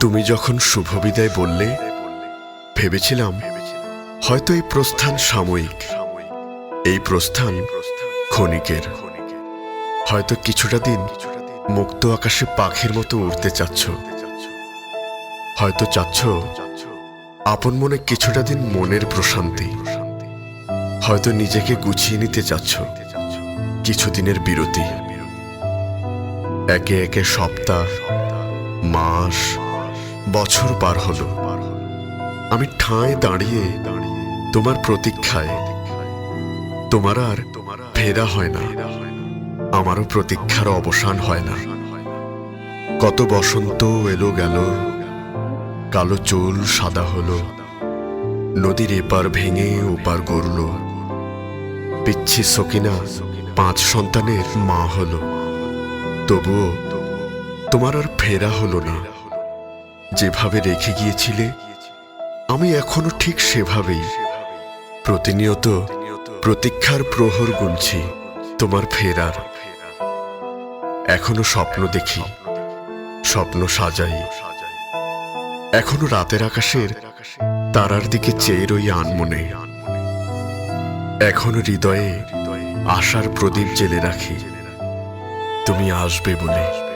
তুমি যখন শুভ বিদায় বললে, ভেবেছিলাম হয়তো এই প্রস্থান সাময়িক। এই প্রস্থান ক্ষণিকের। হয়তো কিছুটা দিন মুক্ত আকাশে পাখির মতো উড়তে চাচ্ছ। হয়তো চাচ্ছ আপন মনে কিছুটা দিন মনের প্রশান্তি। হয়তো নিজেকে গুছিয়ে নিতে চাচ্ছ কিছুদিনের বিরতি। একে একে সপ্তাহ, মাস বছর পার হলো। আমি ঠায় দাঁড়িয়ে তোমার প্রতীক্ষায়। তোমার আর ফেরা হয় না। আমারও প্রতীক্ষার অবসান হয় না। কত বসন্ত এলো গেল, কালো চুল সাদা হলো, নদীর এপার ভেঙে ওপার গড়ল। পিচ্ছি সকিনা, পাঁচ সন্তানের মা হলো। তবুও তোমার আর ফেরা হলো না। যেভাবে রেখে গিয়েছিলে, আমি এখনও ঠিক সেভাবেই। প্রতিনিয়ত প্রতীক্ষার প্রহর গুনছি তোমার ফেরার এখনও স্বপ্ন দেখি, স্বপ্ন সাজাই। এখনও রাতের আকাশের তারার দিকে চেয়ে রই আনমনে। এখনও হৃদয়ে আশার প্রদীপ জেলে রাখি। তুমি আসবে বলে।